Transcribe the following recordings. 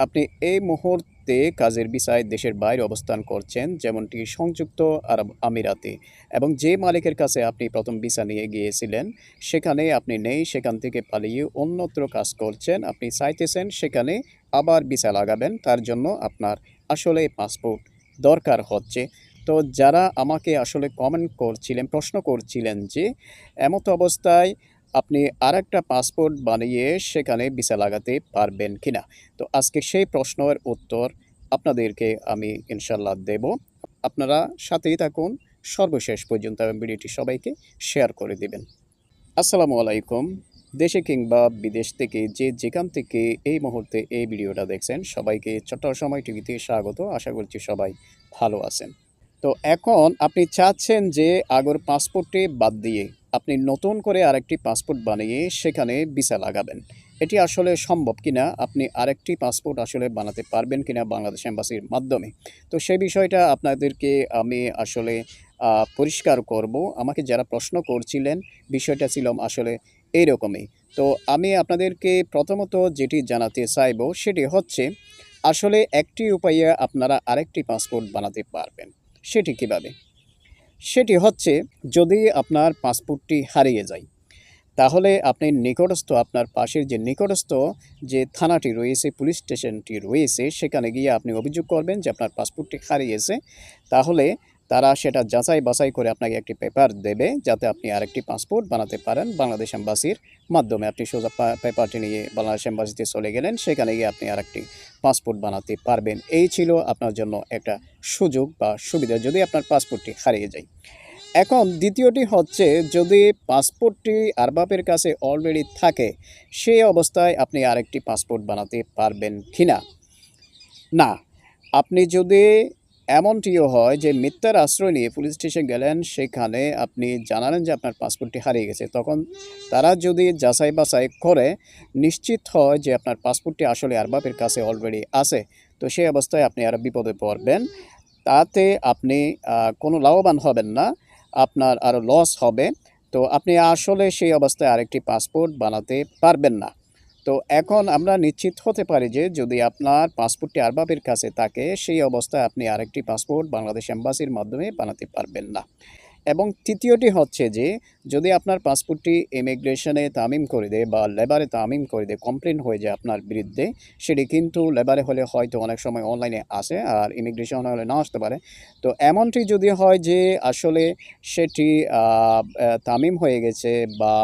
আপনি এই মুহূর্তে কাজের বিষয়ে দেশের বাইরে অবস্থান করছেন, যেমনটি সংযুক্ত আরব আমিরাতে। এবং যে মালিকের কাছে আপনি প্রথম ভিসা নিয়ে গিয়েছিলেন, সেখানে আপনি নেই, সেখান থেকে পালিয়ে অন্যত্র কাজ করছেন। আপনি চাইতেছেন সেখানে আবার ভিসা লাগাবেন, তার জন্য আপনার আসলে পাসপোর্ট দরকার হচ্ছে। তো যারা আমাকে আসলে কমেন্ট করছিলেন, প্রশ্ন করছিলেন যে, এমতো অবস্থায় আপনি আরেকটা পাসপোর্ট বানিয়ে সেখানে ভিসা লাগাতে পারবেন কিনা? তো আজকে সেই প্রশ্নের উত্তর আপনাদেরকে আমি ইনশাল্লাহ দেব। আপনারা সাথেই থাকুন। সর্বশেষ পর্যন্ত ভিডিওটি সবাইকে শেয়ার করে দিবেন। আসসালামু আলাইকুম। দেশে কিংবা বিদেশ থেকে যে যেখান থেকে এই মুহূর্তে এই ভিডিওটা দেখছেন, সবাইকে ছোট্ট সময় টিভিতে স্বাগত। আশা করছি সবাই ভালো আছেন। তো এখন আপনি চাচ্ছেন যে আগর পাসপোর্টে বাদ দিয়ে আপনি নতুন করে আরেকটি পাসপোর্ট বানিয়ে সেখানে ভিসা লাগাবেন। এটি আসলে সম্ভব কিনা? আপনি আরেকটি পাসপোর্ট আসলে বানাতে পারবেন কিনা বাংলাদেশ এম্বাসির মাধ্যমে? তো সেই বিষয়টা আপনাদেরকে আমি আসলে পরিষ্কার করব। আমাকে যারা প্রশ্ন করছিলেন, বিষয়টা ছিল আসলে এইরকমই। তো আমি আপনাদেরকে প্রথমত যেটি জানাতে চাইব সেটি হচ্ছে, আসলে একটি উপায়ে আপনারা আরেকটি পাসপোর্ট বানাতে পারবেন। সেটি কীভাবে? সেটি হচ্ছে, যদি আপনার পাসপোর্টটি হারিয়ে যায়, তাহলে আপনি নিকটস্থ আপনার পাশের যে নিকটস্থ যে থানাটি রয়েছে, পুলিশ স্টেশনটি রয়েছে, সেখানে গিয়ে আপনি অভিযোগ করবেন যে আপনার পাসপোর্টটি হারিয়েছে। তাহলে তারা সেটা যাচাই বাছাই করে আপনাকে একটি পেপার দেবে যাতে আপনি আরেকটি পাসপোর্ট বানাতে পারেন বাংলাদেশ এম্বাসির মাধ্যমে। আপনি সোজা পেপারটি নিয়ে বাংলাদেশ এম্বাসিতে চলে গেলেন, সেখানে গিয়ে আপনি আরেকটি পাসপোর্ট বানাতে পারবেন। এই ছিল আপনার জন্য একটা সুযোগ বা সুবিধা যদি আপনার পাসপোর্টটি হারিয়ে যায়। এখন দ্বিতীয়টি হচ্ছে, যদি পাসপোর্টটি আরবাবের কাছে অলরেডি থাকে সেই অবস্থায় আপনি আরেকটি পাসপোর্ট বানাতে পারবেন কিনা? না। আপনি যদি এমনটিও হয় যে মিথ্যার আশ্রয় নিয়ে পুলিশ স্টেশন গেলেন, সেখানে আপনি জানালেন যে আপনার পাসপোর্টটি হারিয়ে গেছে। তখন তারা যদি যাচাই বাছাই করে, নিশ্চিত হয় যে আপনার পাসপোর্টটি আসলে আরবাবের কাছে অলরেডি আছে। তো সেই অবস্থায় আপনি আর বিপদে পড়বেন। তাতে আপনি কোনো লাভবান হবেন না, আপনার আরও লস হবে। তো আপনি আসলে সেই অবস্থায় আরেকটি পাসপোর্ট বানাতে পারবেন না। তো এখন আমরা নিশ্চিত হতে পারি যে যদি আপনার পাসপোর্টটি আরবাবের কাছে থাকে, সেই অবস্থায় আপনি আরেকটি পাসপোর্ট বাংলাদেশ এম্বাসির মাধ্যমে বানাতে পারবেন না। এবং তৃতীয়টি হচ্ছে যে, যদি আপনার পাসপোর্টটি ইমিগ্রেশনে তামিম করে দেয় বা লেবারে তামিম করে দেয়, কমপ্লেন হয়ে যায় আপনার বিরুদ্ধে, সেটি কিন্তু লেবারে হলে হয়তো অনেক সময় অনলাইনে আসে আর ইমিগ্রেশন হলে না আসতে পারে। তো এমনটি যদি হয় যে আসলে সেটি তামিম হয়ে গেছে বা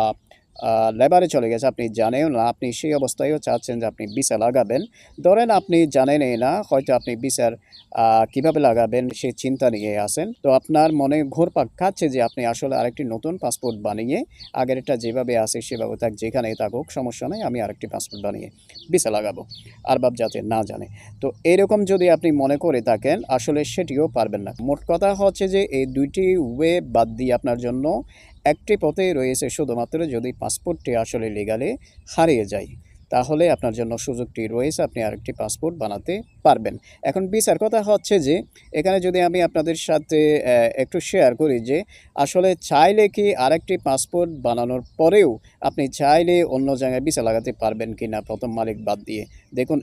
লেবারে চলে গেছে আপনি জানেন না আপনি সেই অবস্থায়ও চাচ্ছেন যে আপনি ভিসা লাগাবেন। ধরেন আপনি জানেনই না হয়তো আপনি আহ, কীভাবে লাগাবেন সে চিন্তা নিয়ে আসেন তো আপনার মনে ঘোরপাক খাচ্ছে যে আপনি আসলে আরেকটি নতুন পাসপোর্ট বানিয়ে আগের আগেরটা যেভাবে আসে সেভাবে থাক যেখানে থাকুক সমস্যা নেই আমি আরেকটি পাসপোর্ট বানিয়ে ভিসা লাগাবো আর বাপ যাতে না জানে। তো এরকম যদি আপনি মনে করে থাকেন আসলে সেটিও পারবেন না। মোট কথা হচ্ছে যে এই দুইটি ওয়ে বাদ দিয়ে আপনার জন্য একটি পথেই রয়েছে শুধুমাত্র যদি পাসপোর্টটি আসলে লিগালে হারিয়ে যায়। তাহলে আপনার জন্য সুযোগটি রয়েছে, আপনি আরেকটি পাসপোর্ট বানাতে পারবেন। এখন বিচার কথা হচ্ছে যে, এখানে যদি আমি আপনাদের সাথে একটু শেয়ার করি যে, আসলে চাইলে কি আরেকটি পাসপোর্ট বানানোর পরেও আপনি চাইলে অন্য জায়গায় ভিসা লাগাতে পারবেন কি না প্রথম মালিক বাদ দিয়ে? দেখুন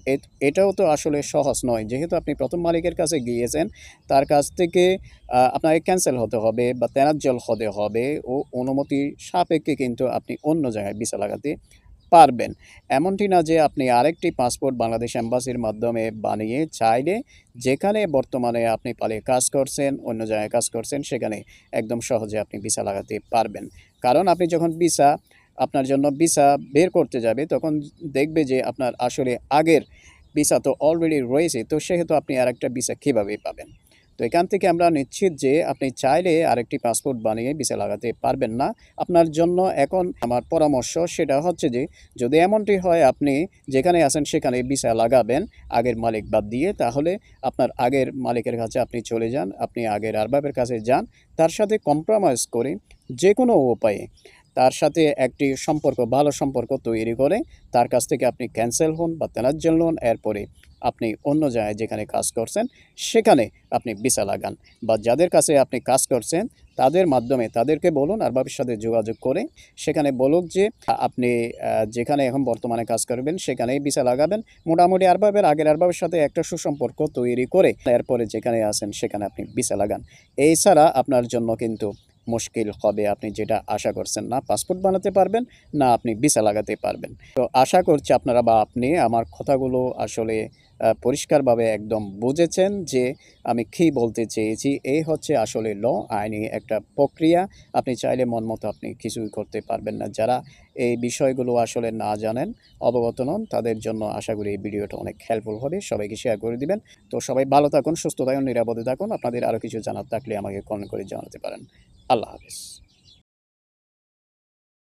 এটাও তো আসলে সহজ নয়। যেহেতু আপনি প্রথম মালিকের কাছে গিয়েছেন, তার কাছ থেকে আপনাকে ক্যান্সেল হতে হবে বা তেনাজ্জল হতে হবে। ও অনুমতি সাপেক্ষে কিন্তু আপনি অন্য জায়গায় ভিসা লাগাতে পারবেন। এমনটি না যে আপনি আরেকটি পাসপোর্ট বাংলাদেশ এম্বাসির মাধ্যমে বানিয়ে চাইলে যেখানে বর্তমানে আপনি পালিয়ে কাজ করছেন, অন্য জায়গায় কাজ করছেন, সেখানে একদম সহজে আপনি ভিসা লাগাতে পারবেন। কারণ আপনি যখন ভিসা, আপনার জন্য ভিসা বের করতে যাবে, তখন দেখবে যে আপনার আসলে আগের ভিসা তো অলরেডি রয়েছে, তো সেহেতু আপনি আরেকটা ভিসা কীভাবে পাবেন? তো এখান থেকে আমরা নিশ্চিত যে আপনি চাইলে আরেকটি পাসপোর্ট বানিয়ে ভিসা লাগাতে পারবেন না। আপনার জন্য এখন আমার পরামর্শ সেটা হচ্ছে যে, যদি এমনটি হয় আপনি যেখানে আছেন সেখানে ভিসা লাগাবেন, আগের মালিক বাদ দিয়ে, তাহলে আপনার আগের মালিকের কাছে আপনি চলে যান, আপনি আগের আরবাবের কাছে যান, তার সাথে কম্প্রোমাইজ করে যে কোনো উপায়ে। তার সাথে একটি সম্পর্ক, ভালো সম্পর্ক তৈরি করে তার কাছ থেকে আপনি ক্যান্সেল হন বা তেনাজ্জেল হন, এরপরে আপনি অন্য জায়গায় যেখানে কাজ করছেন, সেখানে আপনি ভিসা লাগান বা যাদের কাছে আপনি কাজ করছেন, তাদের মাধ্যমে তাদেরকে বলুন আর আরবাবের সাথে যোগাযোগ করে সেখানে বলুক যে, আপনি যেখানে এখন বর্তমানে কাজ করবেন, সেখানেই ভিসা লাগাবেন। মোটামুটি আরবাবের আগের আরবাবের সাথে একটা সুসম্পর্ক তৈরি করে, এরপরে যেখানে আছেন, সেখানে আপনি ভিসা লাগান। এই ছাড়া আপনার জন্য কিন্তু মুশকিল হবে, আপনি যেটা আশা করছেন না পাসপোর্ট বানাতে পারবেন, না আপনি ভিসা লাগাতে পারবেন। তো আশা করছি আপনারা বা আপনি আমার কথাগুলো আসলে পরিষ্কারভাবে একদম বুঝেছেন যে আমি কী বলতে চেয়েছি। এই হচ্ছে আসলে ল, আইনি একটা প্রক্রিয়া। আপনি চাইলে মন মতো আপনি কিছুই করতে পারবেন না। যারা এই বিষয়গুলো আসলে না জানেন, অবগত নন, তাদের জন্য আশা করি এই ভিডিওটা অনেক হেল্পফুল হবে। সবাইকে শেয়ার করে দিবেন। তো সবাই ভালো থাকুন, সুস্থ থাকুন, নিরাপদে থাকুন। আপনাদের আরও কিছু জানার থাকলে আমাকে কমেন্ট করে জানাতে পারেন। আল্লাহ হাফিজ।